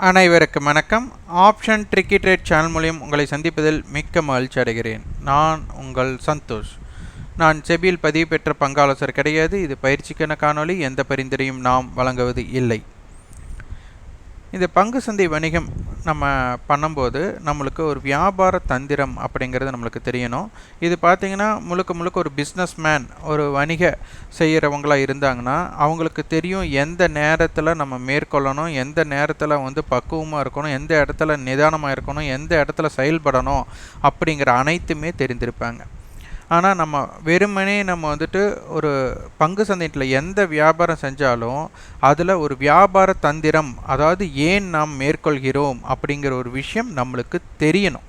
அனைவருக்கும் வணக்கம். Option tricky trade channel மூலியம் உங்களை சந்திப்பதில் மிக்க மகிழ்ச்சி அடைகிறேன். நான் உங்கள் சந்தோஷ். நான் செபியில் பதிவு பெற்ற பங்காலோசர் கிடையாது. இது பயிற்சிக்கான காணொளி. எந்த பரிந்துரையும் நாம் வழங்குவது இல்லை. இந்த பங்கு சந்தை வணிகம் நம்ம பண்ணும்போது நம்மளுக்கு ஒரு வியாபார தந்திரம் அப்படிங்கிறது நம்மளுக்கு தெரியணும். இது பார்த்திங்கன்னா முழுக்க முழுக்க ஒரு பிஸ்னஸ் மேன் ஒரு வணிக செய்கிறவங்களாக இருந்தாங்கன்னா அவங்களுக்கு தெரியும் எந்த நேரத்தில் நம்ம மேற்கொள்ளணும் எந்த நேரத்தில் வந்து பக்குவமாக இருக்கணும் எந்த இடத்துல நிதானமாக இருக்கணும் எந்த இடத்துல செயல்படணும் அப்படிங்கிற அனைத்துமே தெரிந்திருப்பாங்க. ஆனால் நம்ம வெறுமனே நம்ம வந்துட்டு ஒரு பங்கு சந்தையில் எந்த வியாபாரம் செஞ்சாலும் அதில் ஒரு வியாபார தந்திரம் அதாவது ஏன் நாம் மேற்கொள்கிறோம் அப்படிங்கிற ஒரு விஷயம் நம்மளுக்கு தெரியணும்.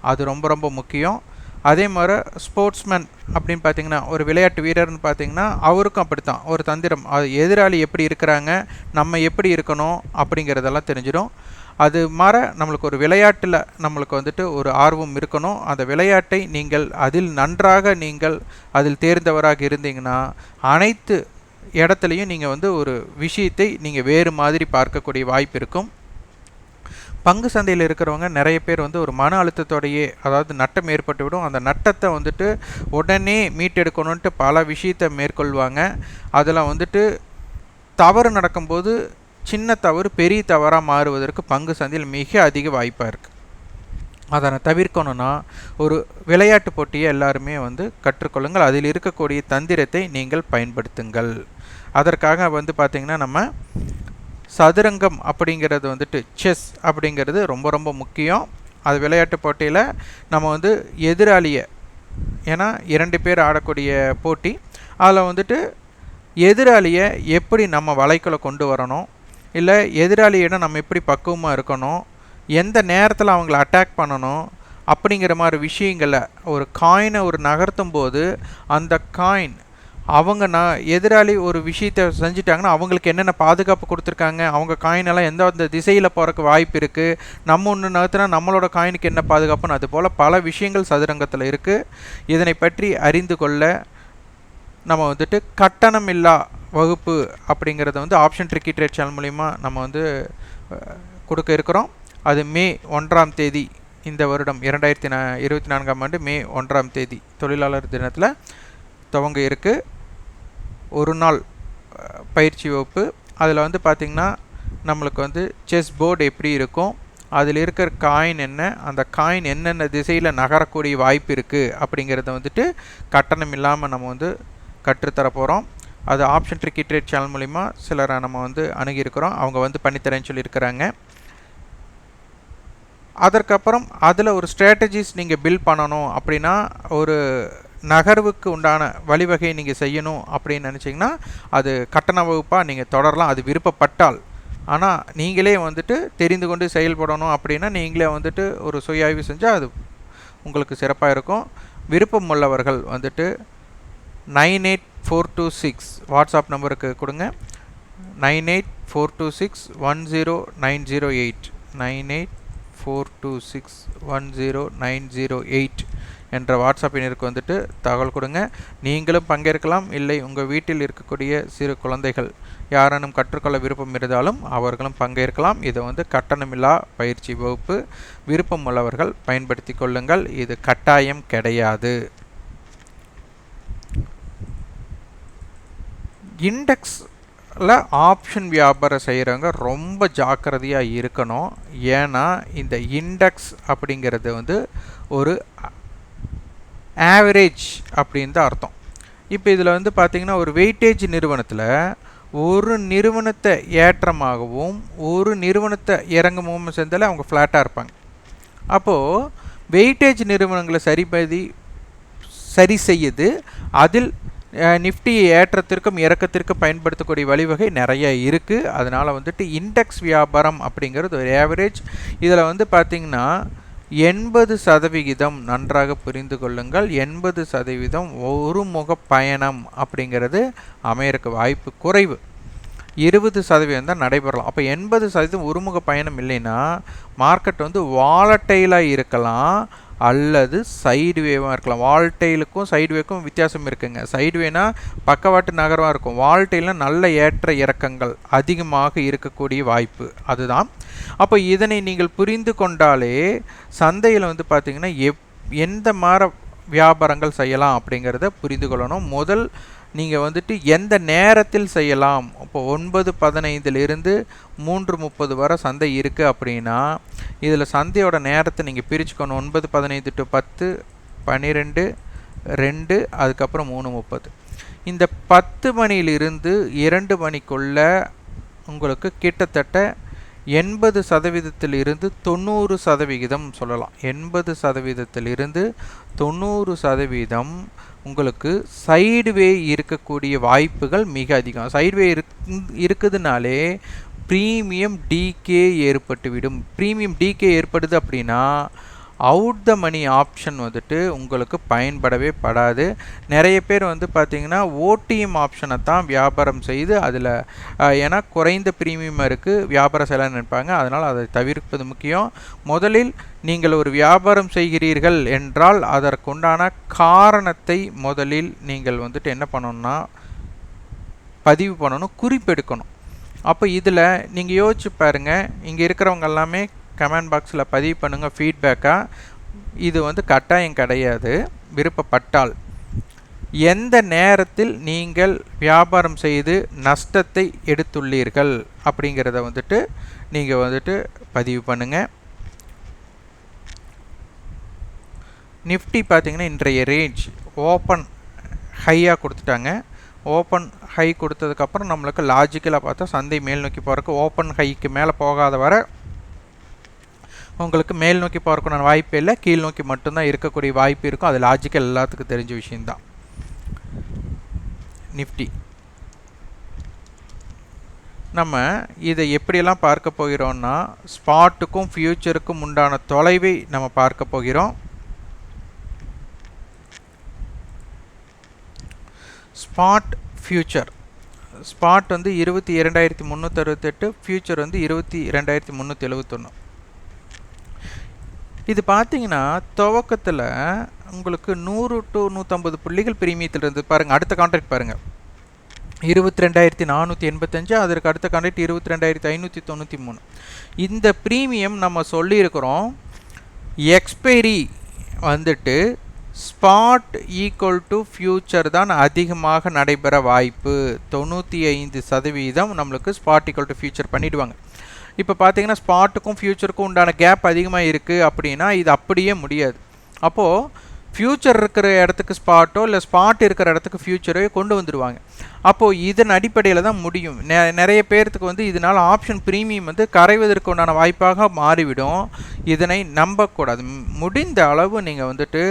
அது ரொம்ப ரொம்ப முக்கியம். அதே மாதிரி ஸ்போர்ட்ஸ்மேன் அப்படின்னு பார்த்தீங்கன்னா ஒரு விளையாட்டு வீரர்னு பார்த்தீங்கன்னா அவருக்கும் அப்படித்தான். ஒரு தந்திரம். அது எதிராளி எப்படி இருக்கிறாங்க நம்ம எப்படி இருக்கணும் அப்படிங்கிறதெல்லாம் தெரிஞ்சிடும். அது மாற நம்மளுக்கு ஒரு விளையாட்டில் நம்மளுக்கு வந்துட்டு ஒரு ஆர்வம் இருக்கணும். அந்த விளையாட்டை நீங்கள் அதில் நன்றாக நீங்கள் அதில் தேர்ந்தவராக இருந்தீங்கன்னா அனைத்து இடத்துலையும் நீங்கள் வந்து ஒரு விஷயத்தை நீங்கள் வேறு மாதிரி பார்க்கக்கூடிய வாய்ப்பு இருக்கும். பங்கு சந்தையில் இருக்கிறவங்க நிறைய பேர் வந்து ஒரு மன அழுத்தத்தோடையே அதாவது நட்டம் ஏற்பட்டுவிடும். அந்த நட்டத்தை வந்துட்டு உடனே மீட்டெடுக்கணுன்ட்டு பல விஷயத்தை மேற்கொள்வாங்க. அதில் வந்துட்டு தவறு நடக்கும்போது சின்ன தவறு பெரிய தவறாக மாறுவதற்கு பங்கு சந்தையில் மிக அதிக வாய்ப்பாக இருக்குது அதனை தவிர்க்கணும்னா ஒரு விளையாட்டு போட்டியை எல்லாருமே வந்து கற்றுக்கொள்ளுங்கள். அதில் இருக்கக்கூடிய தந்திரத்தை நீங்கள் பயன்படுத்துங்கள். அதற்காக வந்து பார்த்திங்கன்னா நம்ம சதுரங்கம் அப்படிங்கிறது வந்துட்டு செஸ் அப்படிங்கிறது ரொம்ப ரொம்ப முக்கியம். அது விளையாட்டு போட்டியில் நம்ம வந்து எதிராளியை ஏன்னா இரண்டு பேர் ஆடக்கூடிய போட்டி அதில் வந்துட்டு எதிராளியை எப்படி நம்ம வலைக்குள்ளே கொண்டு வரணும் இல்லை எதிராளியிடம் நம்ம எப்படி பக்குவமாக இருக்கணும் எந்த நேரத்தில் அவங்கள அட்டாக் பண்ணணும் அப்படிங்கிற மாதிரி விஷயங்களை ஒரு காயினை ஒரு நகர்த்தும் போது அந்த காயின் அவங்க நான் எதிராளி ஒரு விஷயத்தை செஞ்சுட்டாங்கன்னா அவங்களுக்கு என்னென்ன பாதுகாப்பு கொடுத்துருக்காங்க அவங்க காயினெல்லாம் எந்த அந்த திசையில் போகிறக்கு வாய்ப்பு இருக்குது நம்ம ஒன்று நகர்த்தினா நம்மளோட காயினுக்கு என்ன பாதுகாப்புன்னு அது போல் பல விஷயங்கள் சதுரங்கத்தில் இருக்குது இதனை பற்றி அறிந்து கொள்ள நம்ம வந்துட்டு கட்டணம் இல்லா வகுப்பு அப்படிங்கிறத வந்து ஆப்ஷன் ட்ரிக்கி ட்ரேட் சேனல் மூலிமா நம்ம வந்து கொடுக்க இருக்கிறோம். அது மே ஒன்றாம் தேதி இந்த வருடம் இரண்டாயிரத்தி நா இருபத்தி நான்காம் ஆண்டு மே ஒன்றாம் தேதி தொழிலாளர் தினத்தில் துவங்க இருக்குது ஒரு நாள் பயிற்சி வகுப்பு. அதில் வந்து பார்த்திங்கன்னா நம்மளுக்கு வந்து செஸ் போர்டு எப்படி இருக்கும் அதில் இருக்கிற காயின் என்ன அந்த காயின் என்னென்ன திசையில் நகரக்கூடிய வாய்ப்பு இருக்குது அப்படிங்கிறத வந்துட்டு கட்டணம் இல்லாமல் நம்ம வந்து கற்றுத்தர போகிறோம் அது ஆப்ஷன் ட்ரிக்கி ட்ரேட் சேனல் மூலிமா சிலரை நம்ம வந்து அணுகியிருக்கிறோம். அவங்க வந்து பண்ணித்தரேன்னு சொல்லியிருக்கிறாங்க. அதற்கப்புறம் அதில் ஒரு ஸ்ட்ராட்டஜிஸ் நீங்கள் பில்ட் பண்ணணும் அப்படின்னா ஒரு நகர்வுக்கு உண்டான வழிவகை நீங்கள் செய்யணும் அப்படின்னு நினச்சிங்கன்னா அது கட்டண வகுப்பாக நீங்கள் தொடரலாம். அது விருப்பப்பட்டால். ஆனால் நீங்களே வந்துட்டு தெரிந்து கொண்டு செயல்படணும் அப்படின்னா நீங்களே வந்துட்டு ஒரு சுய ஆய்வு செஞ்சால் அது உங்களுக்கு சிறப்பாக இருக்கும். விருப்பம் உள்ளவர்கள் வந்துட்டு nine eight four two six WhatsApp நம்பருக்கு கொடுங்க. Nine eight four two six one zero nine zero eight. Nine eight four two six one zero nine zero eight. என்ற வாட்ஸ்அப் வந்துட்டு தகவல் கொடுங்க. நீங்களும் பங்கேற்கலாம். இல்லை உங்கள் வீட்டில் இருக்கக்கூடிய சிறு குழந்தைகள் யாரேனும் கற்றுக்கொள்ள விருப்பம் இருந்தாலும் அவர்களும் பங்கேற்கலாம். இது வந்து கட்டணமில்லா பயிற்சி வகுப்பு. விருப்பம் உள்ளவர்கள் பயன்படுத்தி கொள்ளுங்கள். இது கட்டாயம் கிடையாது. இண்டெக்ஸில் ஆப்ஷன் வியாபாரம் செய்கிறவங்க ரொம்ப ஜாக்கிரதையாக இருக்கணும். ஏன்னா இந்த இண்டெக்ஸ் அப்படிங்கிறது வந்து ஒரு ஆவரேஜ் அப்படின்னு தான் அர்த்தம். இப்போ இதில் வந்து பார்த்திங்கன்னா ஒரு வெயிட்டேஜ் நிறுவனத்தில் ஒரு நிறுவனத்தை ஏற்றமாகவும் ஒரு நிறுவனத்தை இறங்கமும் சேர்ந்தாலே அவங்க ஃப்ளாட்டாக இருப்பாங்க. அப்போது வெயிட்டேஜ் நிறுவனங்களை சரிபதி சரி செய்யுது அதில் நிஃப்டி ஏற்றத்திற்கும் இறக்கத்திற்கும் பயன்படுத்தக்கூடிய வழிவகை நிறைய இருக்குது அதனால் வந்துட்டு இண்டெக்ஸ் வியாபாரம் அப்படிங்கிறது ஒரு ஆவரேஜ் இதில் வந்து பார்த்திங்கன்னா எண்பது சதவிகிதம் நன்றாக புரிந்து கொள்ளுங்கள். எண்பது சதவீதம் ஒரு முக பயணம் அப்படிங்கிறது அமையறக்கு வாய்ப்பு குறைவு. இருபது சதவீதம் தான் நடைபெறலாம். அப்போ எண்பது சதவீதம் ஒருமுக பயணம் இல்லைன்னா மார்க்கெட் வந்து வாலட்டைலாக இருக்கலாம். அல்லது சைடு வேவாக இருக்கலாம். வால்டெயிலுக்கும் சைடு வேக்கும் வித்தியாசம் இருக்குங்க. சைடு வேனா பக்கவாட்டு நகரமாக இருக்கும். வால்டெயிலில் நல்ல ஏற்ற இறக்கங்கள் அதிகமாக இருக்கக்கூடிய வாய்ப்பு. அதுதான். அப்போ இதனை நீங்கள் புரிந்து கொண்டாலே சந்தையில் வந்து பார்த்திங்கன்னா எப் எந்த மாதிரி வியாபாரங்கள் செய்யலாம் அப்படிங்கிறத புரிந்து கொள்ளணும். முதல் நீங்கள் வந்துட்டு எந்த நேரத்தில் செய்யலாம்? இப்போ ஒன்பது பதினைந்திலிருந்து மூன்று முப்பது வரை சந்தை இருக்குது அப்படின்னா இதில் சந்தையோட நேரத்தை நீங்கள் பிரிச்சுக்கணும். ஒன்பது பதினைந்து டு பத்து பன்னிரெண்டு ரெண்டு அதுக்கப்புறம் மூணு முப்பது. இந்த பத்து மணியிலிருந்து இரண்டு மணிக்குள்ள உங்களுக்கு கிட்டத்தட்ட எண்பது சதவீதத்திலிருந்து தொண்ணூறு சதவிகிதம் சொல்லலாம். எண்பது சதவீதத்திலிருந்து தொண்ணூறு சதவீதம் உங்களுக்கு சைடுவே இருக்கக்கூடிய வாய்ப்புகள் மிக அதிகம். சைடுவே இருக்குதுனாலே ப்ரீமியம் டிகே ஏற்பட்டுவிடும். ப்ரீமியம் டிகே ஏற்படுது அப்படின்னா அவுட் த மணி ஆப்ஷன் வந்துட்டு உங்களுக்கு பயன்படவே படாது. நிறைய பேர் வந்து பார்த்திங்கன்னா ஓடிஎம் ஆப்ஷனை தான் வியாபாரம் செய்து அதில் ஏன்னா குறைந்த ப்ரீமியம் இருக்குது வியாபாரம் செலவு நினைப்பாங்க. அதனால் அதை தவிர்ப்பது முக்கியம். முதலில் நீங்கள் ஒரு வியாபாரம் செய்கிறீர்கள் என்றால் அதற்குண்டான காரணத்தை முதலில் நீங்கள் வந்துட்டு என்ன பண்ணணும்னா பதிவு பண்ணணும் குறிப்பெடுக்கணும். அப்போ இதில் நீங்கள் யோசிச்சு பாருங்கள் இங்கே இருக்கிறவங்க எல்லாமே கமெண்ட் பாக்ஸில் பதிவு பண்ணுங்கள் ஃபீட்பேக்காக இது வந்து கட்டாயம் கிடையாது. விருப்பப்பட்டால். எந்த நேரத்தில் நீங்கள் வியாபாரம் செய்து நஷ்டத்தை எடுத்துள்ளீர்கள் அப்படிங்கிறத வந்துட்டு நீங்கள் வந்துட்டு பதிவு பண்ணுங்கள் நிஃப்டி பார்த்திங்கன்னா இன்றைய ரேஞ்ச் ஓப்பன் ஹையாக கொடுத்துட்டாங்க. ஓப்பன் ஹை கொடுத்ததுக்கப்புறம் நம்மளுக்கு லாஜிக்கலாக பார்த்தா சந்தை மேல் நோக்கி போகிறக்கு ஓப்பன் ஹைக்கு மேலே போகாத வர உங்களுக்கு மேல் நோக்கி பார்க்கணும் வாய்ப்பு இல்லை. கீழ் நோக்கி மட்டும்தான் இருக்கக்கூடிய வாய்ப்பு இருக்கும். அது லாஜிக்கல் எல்லாத்துக்கும் தெரிஞ்ச விஷயந்தான் நிஃப்டி நம்ம இதை எப்படியெல்லாம் பார்க்க போகிறோம்னா ஸ்பாட்டுக்கும் ஃப்யூச்சருக்கும் உண்டான தொலைவை நம்ம பார்க்க போகிறோம். ஸ்பாட் ஃப்யூச்சர் ஸ்பாட் வந்து இருபத்தி இரண்டாயிரத்தி முந்நூற்றி அறுபத்தெட்டு ஃப்யூச்சர் வந்து இருபத்தி இரண்டாயிரத்தி முந்நூற்றி எழுபத்தொன்று இது பார்த்தீங்கன்னா துவக்கத்தில் உங்களுக்கு நூறு டு நூற்றம்பது புள்ளிகள் பிரீமியத்தில் இருந்து பாருங்கள் அடுத்த கான்ட்ராக்ட் பாருங்கள் இருபத்தி ரெண்டாயிரத்தி நானூற்றி எண்பத்தஞ்சு அதற்கு அடுத்த கான்ட்ராக்ட் இருபத்தி ரெண்டாயிரத்தி ஐநூற்றி தொண்ணூற்றி மூணு. இந்த ப்ரீமியம் நம்ம சொல்லியிருக்கிறோம் எக்ஸ்பைரி வந்துட்டு ஸ்பாட் ஈக்குவல் டு ஃப்யூச்சர் தான் அதிகமாக நடைபெற வாய்ப்பு. தொண்ணூற்றி ஐந்து சதவீதம் நம்மளுக்கு ஸ்பாட் ஈக்குவல் டு ஃப்யூச்சர் பண்ணிவிடுவாங்க இப்போ பார்த்தீங்கன்னா ஸ்பாட்டுக்கும் ஃப்யூச்சருக்கும் உண்டான கேப் அதிகமாக இருக்குது அப்படின்னா இது அப்படியே முடியாது. அப்போது ஃப்யூச்சர் இருக்கிற இடத்துக்கு ஸ்பாட்டோ இல்லை ஸ்பாட் இருக்கிற இடத்துக்கு ஃப்யூச்சரோ கொண்டு வந்துடுவாங்க அப்போது இதன் அடிப்படையில் தான் முடியும். நெ நிறைய பேர்த்துக்கு வந்து இதனால் ஆப்ஷன் ப்ரீமியம் வந்து கரைவதற்கு உண்டான வாய்ப்பாக மாறிவிடும். இதனை நம்பக்கூடாது. முடிந்த அளவு நீங்கள் வந்துட்டு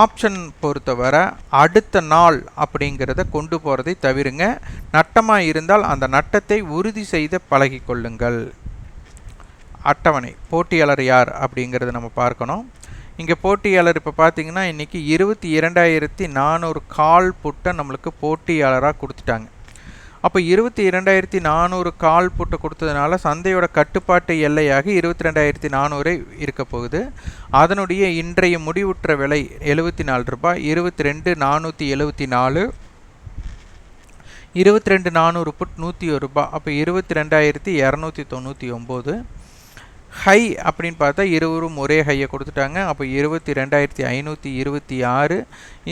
ஆப்ஷன் பொறுத்தவரை அடுத்த நாள் அப்படிங்கிறத கொண்டு போகிறதை தவிருங்க. நட்டமாக இருந்தால் அந்த நட்டத்தை உறுதி செய்த பழகி கொள்ளுங்கள். அட்டவணை போட்டியாளர் யார் அப்படிங்கிறத நம்ம பார்க்கணும். இங்கே போட்டியாளர் இப்போ பார்த்தீங்கன்னா இன்றைக்கி இருபத்தி இரண்டாயிரத்தி நானூறு கால் புட்டை நம்மளுக்கு போட்டியாளராக கொடுத்துட்டாங்க. அப்போ இருபத்தி இரண்டாயிரத்தி நானூறு கால் போட்டு கொடுத்ததுனால சந்தையோட கட்டுப்பாட்டு எல்லையாக இருபத்தி ரெண்டாயிரத்தி நானூறு இருக்க போகுது. அதனுடைய இன்றைய முடிவுற்ற விலை எழுபத்தி நாலு ரூபாய் இருபத்தி ரெண்டு நானூற்றி எழுபத்தி நாலு இருபத்தி ரெண்டு நானூறு புட் நூற்றி ஒரு ரூபாய் அப்போ இருபத்தி ரெண்டாயிரத்தி இரநூத்தி தொண்ணூற்றி ஒம்பது. ஹை அப்படின்னு பார்த்தா இருவரும் ஒரே ஹையை கொடுத்துட்டாங்க. அப்போ இருபத்தி ரெண்டாயிரத்தி ஐநூற்றி இருபத்தி ஆறு.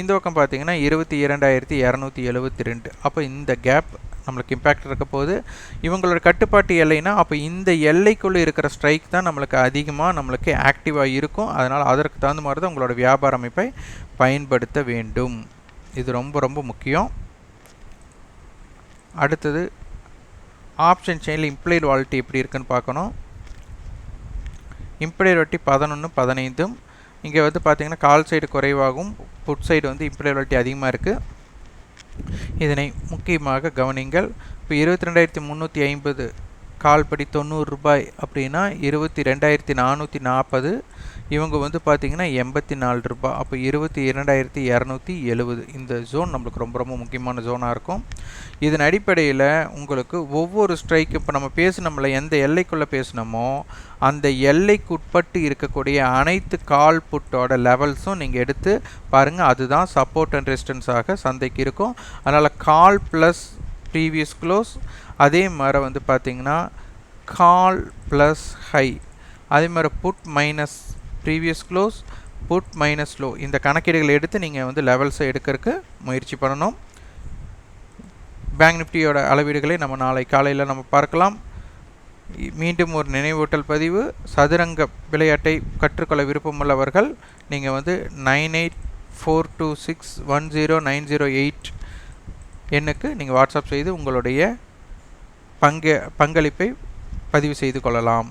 இந்த பக்கம் பார்த்தீங்கன்னா இருபத்தி இரண்டாயிரத்தி இரநூத்தி எழுபத்தி ரெண்டு. அப்போ இந்த கேப் நம்மளுக்கு இம்பேக்ட் இருக்க போகுது. இவங்களோட கட்டுப்பாட்டு எல்லைனா அப்போ இந்த எல்லைக்குள்ளே இருக்கிற ஸ்ட்ரைக் தான் நம்மளுக்கு அதிகமாக நம்மளுக்கு ஆக்டிவாக இருக்கும். அதனால் அதற்கு தகுந்த மாதிரி தான் உங்களோட வியாபார அமைப்பை பயன்படுத்த வேண்டும். இது ரொம்ப ரொம்ப முக்கியம். அடுத்தது ஆப்ஷன் செயினில் இம்ப்ளைட் வாலிட்டி எப்படி இருக்குன்னு பார்க்கணும். இம்ப்ளைட் வட்டி பதினொன்று பதினைந்தும் இங்கே வந்து பார்த்திங்கன்னா கால் சைடு குறைவாகவும் புட் சைடு வந்து இம்ப்ளைட் வட்டி அதிகமாக இருக்குது இதனை முக்கியமாக கவனிங்கள். இப்போ இருபத்தி ரெண்டாயிரத்தி முந்நூற்றி ஐம்பது கால்படி தொண்ணூறு ரூபாய் அப்படின்னா இருபத்தி ரெண்டாயிரத்தி நானூற்றி நாற்பது இவங்க வந்து பார்த்திங்கன்னா எண்பத்தி நாலு ரூபா அப்போ இருபத்தி இரண்டாயிரத்தி இரநூத்தி எழுபது. இந்த ஜோன் நம்மளுக்கு ரொம்ப ரொம்ப முக்கியமான ஜோனாக இருக்கும். இதன் அடிப்படையில் உங்களுக்கு ஒவ்வொரு ஸ்ட்ரைக்கு இப்போ நம்ம பேசினோம்ல எந்த எல்லைக்குள்ளே பேசினோமோ அந்த எல்லைக்குட்பட்டு இருக்கக்கூடிய அனைத்து கால் புட்டோட லெவல்ஸும் நீங்கள் எடுத்து பாருங்கள் அதுதான் சப்போர்ட் அண்ட் ரெசிஸ்டன்ஸாக சந்தைக்கு இருக்கும். அதனால் கால் ப்ளஸ் ப்ரீவியஸ் க்ளோஸ் அதே மாதிரி வந்து பார்த்திங்கன்னா கால் ப்ளஸ் ஹை அதே மாதிரி put minus previous close put minus low இந்த கணக்கீடுகளை எடுத்து நீங்கள் வந்து லெவல்ஸை எடுக்கிறதுக்கு முயற்சி பண்ணணும். பேங்க் நிஃப்டியோட அளவீடுகளை நம்ம நாளை காலையில் நம்ம பார்க்கலாம். மீண்டும் ஒரு நினைவூட்டல் பதிவு. சதுரங்க விளையாட்டை கற்றுக்கொள்ள விருப்பமுள்ளவர்கள் நீங்கள் வந்து nine eight four two six one zero nine zero eight எண்ணுக்கு நீங்கள் வாட்ஸ்அப் செய்து உங்களுடைய பங்கு பங்களிப்பை பதிவு செய்து கொள்ளலாம்.